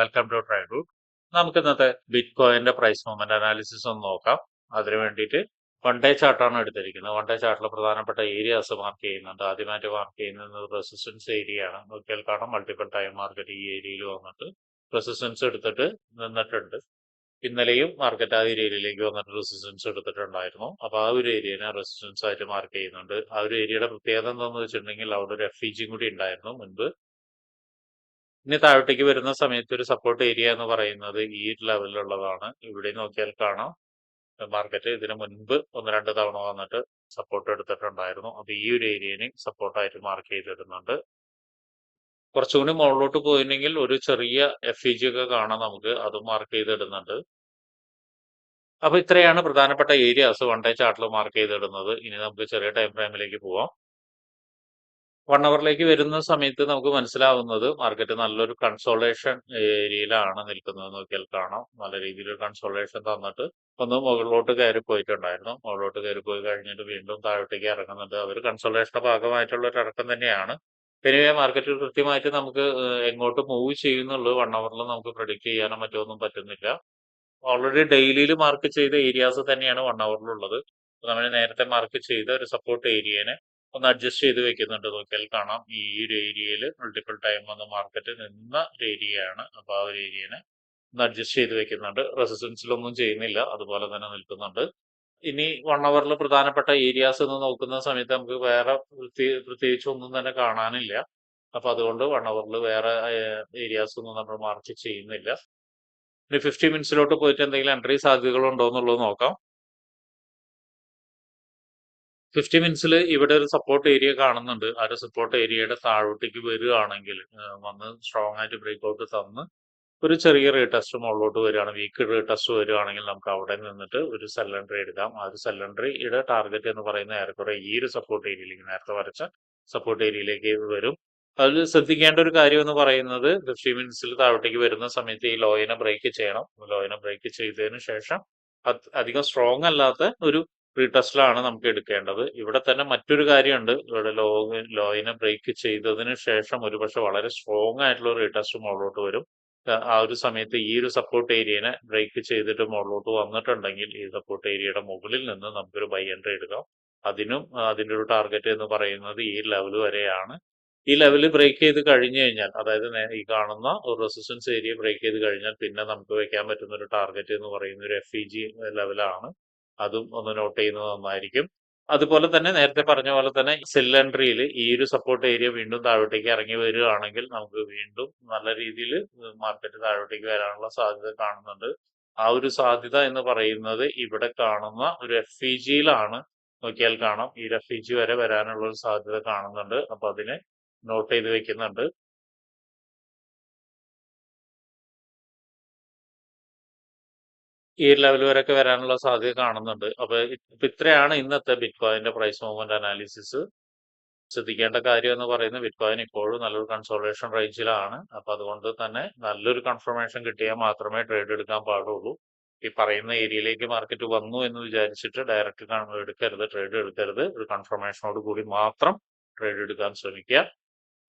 Welcome to try റൂട്ട് നമുക്ക് ഇന്നത്തെ ബിറ്റ് കോയിന്റെ പ്രൈസ് മൂവ്മെന്റ് അനാലിസിസ് ഒന്ന് നോക്കാം. അതിനു വേണ്ടിയിട്ട് വൺ ഡേ ചാർട്ടാണ് എടുത്തിരിക്കുന്നത്. വൺ ഡേ ചാർട്ടിൽ പ്രധാനപ്പെട്ട ഏരിയാസ് മാർക്ക് ചെയ്യുന്നുണ്ട്. ആദ്യമായിട്ട് മാർക്ക് ചെയ്യുന്നത് റെസിസ്റ്റൻസ് ഏരിയ ആണ്. നോക്കിയാൽ കാണാം മൾട്ടിപ്പിൾ ടൈം മാർക്കറ്റ് ഈ ഏരിയയിൽ വന്നിട്ട് റെസിസ്റ്റൻസ് എടുത്തിട്ട് നിന്നിട്ടുണ്ട്. ഇന്നലെയും മാർക്കറ്റ് ആ ഏരിയയിലേക്ക് വന്നിട്ട് റെസിസ്റ്റൻസ് എടുത്തിട്ടുണ്ടായിരുന്നു. അപ്പൊ ആ ഒരു ഏരിയനെ റെസിസ്റ്റൻസ് ആയിട്ട് മാർക്ക് ചെയ്യുന്നുണ്ട്. ആ ഒരു ഏരിയയുടെ പ്രത്യേകത എന്താണെന്ന് വെച്ചിട്ടുണ്ടെങ്കിൽ അവിടെ ഒരു എഫ് ഇ കൂടി ഉണ്ടായിരുന്നു. മുൻപ് ഇനി താഴോട്ടേക്ക് വരുന്ന സമയത്ത് ഒരു സപ്പോർട്ട് ഏരിയ എന്ന് പറയുന്നത് ഈ ലെവലിലുള്ളതാണ് ഇവിടെ നോക്കിയാൽ കാണാം. മാർക്കറ്റ് ഇതിനു മുൻപ് ഒന്ന് രണ്ട് തവണ വന്നിട്ട് സപ്പോർട്ട് എടുത്തിട്ടുണ്ടായിരുന്നു. അപ്പൊ ഈ ഒരു ഏരിയനെ സപ്പോർട്ടായിട്ട് മാർക്ക് ചെയ്തിടുന്നുണ്ട്. കുറച്ചുകൂടി മുകളിലോട്ട് പോയിട്ടുണ്ടെങ്കിൽ ഒരു ചെറിയ എഫ് ഇ ജി ഒക്കെ കാണാം നമുക്ക്. അതും മാർക്ക് ചെയ്തിടുന്നുണ്ട്. അപ്പൊ ഇത്രയാണ് പ്രധാനപ്പെട്ട ഏരിയാസ് വൺ ഡേ ചാർട്ടിൽ മാർക്ക് ചെയ്തിടുന്നത്. ഇനി നമുക്ക് ചെറിയ ടൈം ഫ്രെയിമിലേക്ക് പോവാം. വൺ അവറിലേക്ക് വരുന്ന സമയത്ത് നമുക്ക് മനസ്സിലാവുന്നത് മാർക്കറ്റ് നല്ലൊരു കൺസോളേഷൻ ഏരിയയിലാണ് നിൽക്കുന്നത് നോക്കിയാൽ കാണാം. നല്ല രീതിയിൽ കൺസോളേഷൻ തന്നിട്ട് ഒന്ന് മുകളിലോട്ട് കയറി പോയിട്ടുണ്ടായിരുന്നു. മുകളിലോട്ട് കയറി പോയി കഴിഞ്ഞിട്ട് വീണ്ടും താഴോട്ടേക്ക് ഇറങ്ങുന്നുണ്ട്. അവർ കൺസോളേഷന്റെ ഭാഗമായിട്ടുള്ള ഒരു ഇറക്കം തന്നെയാണ്. പിന്നെ മാർക്കറ്റ് കൃത്യമായിട്ട് നമുക്ക് എങ്ങോട്ട് മൂവ് ചെയ്യുന്നുള്ളൂ വൺ അവറിൽ നമുക്ക് പ്രൊഡിക്റ്റ് ചെയ്യാനോ മറ്റോ ഒന്നും പറ്റുന്നില്ല. ഓൾറെഡി ഡെയിലിയിൽ മാർക്ക് ചെയ്ത ഏരിയാസ് തന്നെയാണ് വൺ അവറിലുള്ളത് നമ്മൾ നേരത്തെ മാർക്ക് ചെയ്ത ഒരു സപ്പോർട്ട് ഏരിയനെ ഒന്ന് അഡ്ജസ്റ്റ് ചെയ്ത് വെക്കുന്നുണ്ട്. നോക്കിയാൽ കാണാം. ഈ ഒരു ഏരിയയിൽ മൾട്ടിപ്പിൾ ടൈം വന്ന് മാർക്കറ്റ് നിന്ന ഒരു ഏരിയയാണ് അപ്പൊ ആ ഒരു ഏരിയനെ ഒന്ന് അഡ്ജസ്റ്റ് ചെയ്ത് വെക്കുന്നുണ്ട്. റെസിസ്റ്റൻസിലൊന്നും ചെയ്യുന്നില്ല. അതുപോലെ തന്നെ നിൽക്കുന്നുണ്ട്. ഇനി വൺ അവറിൽ പ്രധാനപ്പെട്ട ഏരിയാസ് എന്ന് നോക്കുന്ന സമയത്ത് നമുക്ക് വേറെ പ്രത്യേ- പ്രത്യേകിച്ച് ഒന്നും തന്നെ കാണാനില്ല. അപ്പൊ അതുകൊണ്ട് വൺ അവറിൽ വേറെ ഏരിയാസ് ഒന്നും നമ്മൾ മാർക്ക് ചെയ്യുന്നില്ല. ഇനി ഫിഫ്റ്റി മിനിറ്റ്സിലോട്ട് പോയിട്ട് എന്തെങ്കിലും എൻട്രി സാധ്യതകൾ ഉണ്ടോ എന്നുള്ളത് നോക്കാം. ഫിഫ്റ്റി മിനിറ്റ്സിൽ ഇവിടെ ഒരു സപ്പോർട്ട് ഏരിയ കാണുന്നുണ്ട്. ആ ഒരു സപ്പോർട്ട് ഏരിയയുടെ താഴോട്ടേക്ക് വരികയാണെങ്കിൽ വന്ന് സ്ട്രോങ് ആയിട്ട് ബ്രേക്ക് ഔട്ട് തന്ന് ഒരു ചെറിയ റീടെസ്റ്റ് മുകളിലോട്ട് വരികയാണ്. വീക്ക് റീടെസ്റ്റ് വരികയാണെങ്കിൽ നമുക്ക് അവിടെ നിന്നിട്ട് ഒരു സെലണ്ടറി എടുക്കാം. ആ ഒരു സെലണ്ടറിയുടെ ടാർഗറ്റ് എന്ന് പറയുന്ന ഏറെക്കുറെ ഈ ഒരു സപ്പോർട്ട് ഏരിയയിലേക്ക് നേരത്തെ വരച്ച സപ്പോർട്ട് ഏരിയയിലേക്ക് വരും. അതിൽ ശ്രദ്ധിക്കേണ്ട ഒരു കാര്യം എന്ന് പറയുന്നത് ഫിഫ്റ്റി മിനിറ്റ്സിൽ താഴോട്ടേക്ക് വരുന്ന സമയത്ത് ഈ ലോയിനെ ബ്രേക്ക് ചെയ്യണം. ലോയിനെ ബ്രേക്ക് ചെയ്തതിന് ശേഷം അധികം സ്ട്രോങ് അല്ലാത്ത ഒരു റീടെസ്റ്റിലാണ് നമുക്ക് എടുക്കേണ്ടത്. ഇവിടെ തന്നെ മറ്റൊരു കാര്യമുണ്ട്. ഇവിടെ ലോ ലോയിനെ ബ്രേക്ക് ചെയ്തതിന് ശേഷം ഒരുപക്ഷെ വളരെ സ്ട്രോങ് ആയിട്ടുള്ള റീടെസ്റ്റ് മുകളിലോട്ട് വരും. ആ- ഒരു സമയത്ത് ഈ ഒരു സപ്പോർട്ട് ഏരിയനെ ബ്രേക്ക് ചെയ്തിട്ട് മുകളിലോട്ട് വന്നിട്ടുണ്ടെങ്കിൽ ഈ സപ്പോർട്ട് ഏരിയയുടെ മുകളിൽ നിന്ന് നമുക്കൊരു ബൈ എൻട്രി എടുക്കാം. അതിനും അതിന്റെ ഒരു ടാർഗറ്റ് എന്ന് പറയുന്നത് ഈ ലെവൽ വരെയാണ്. ഈ ലെവൽ ബ്രേക്ക് ചെയ്ത് കഴിഞ്ഞു കഴിഞ്ഞാൽ അതായത് ഈ കാണുന്ന ഒരു റെസിസ്റ്റൻസ് ഏരിയ ബ്രേക്ക് ചെയ്ത് കഴിഞ്ഞാൽ പിന്നെ നമുക്ക് വെക്കാൻ പറ്റുന്ന ഒരു ടാർഗറ്റ് എന്ന് പറയുന്ന ഒരു എഫ് ഇ ജി ലെവലാണ് അതും ഒന്ന് നോട്ട് ചെയ്യുന്നത് നന്നായിരിക്കും. അതുപോലെ തന്നെ നേരത്തെ പറഞ്ഞ പോലെ തന്നെ സിലിണ്ടറിയിൽ ഈ ഒരു സപ്പോർട്ട് ഏരിയ വീണ്ടും താഴോട്ടേക്ക് ഇറങ്ങി വരികയാണെങ്കിൽ നമുക്ക് വീണ്ടും നല്ല രീതിയിൽ മാർക്കറ്റ് താഴോട്ടേക്ക് വരാനുള്ള സാധ്യത കാണുന്നുണ്ട്. ആ ഒരു സാധ്യത എന്ന് പറയുന്നത് ഇവിടെ കാണുന്ന ഒരു എഫ് ഇ ജിയിലാണ് നോക്കിയാൽ കാണാം. ഈ എഫ് ഇ ജി വരെ വരാനുള്ള ഒരു സാധ്യത കാണുന്നുണ്ട്. അപ്പൊ അതിനെ നോട്ട് ചെയ്ത് വെക്കുന്നുണ്ട്. ഈ ലെവൽ വരെയൊക്കെ വരാനുള്ള സാധ്യത കാണുന്നുണ്ട്. അപ്പൊ ഇത്രയാണ് ഇന്നത്തെ ബിറ്റ് കോയിന്റെ പ്രൈസ് മൂവ്മെന്റ് അനാലിസിസ് ശ്രദ്ധിക്കേണ്ട കാര്യം എന്ന് പറയുന്നത് ബിറ്റ് കോയിൻ ഇപ്പോഴും നല്ലൊരു കൺസോളേഷൻ റേഞ്ചിലാണ് അപ്പൊ അതുകൊണ്ട് തന്നെ നല്ലൊരു കൺഫർമേഷൻ കിട്ടിയാൽ മാത്രമേ ട്രേഡ് എടുക്കാൻ പാടുള്ളൂ. ഈ പറയുന്ന ഏരിയയിലേക്ക് മാർക്കറ്റ് വന്നു എന്ന് വിചാരിച്ചിട്ട് ഡയറക്റ്റ് എടുക്കരുത് ട്രേഡ് എടുക്കരുത്. ഒരു കൺഫർമേഷനോട് കൂടി മാത്രം ട്രേഡ് എടുക്കാൻ ശ്രമിക്കുക.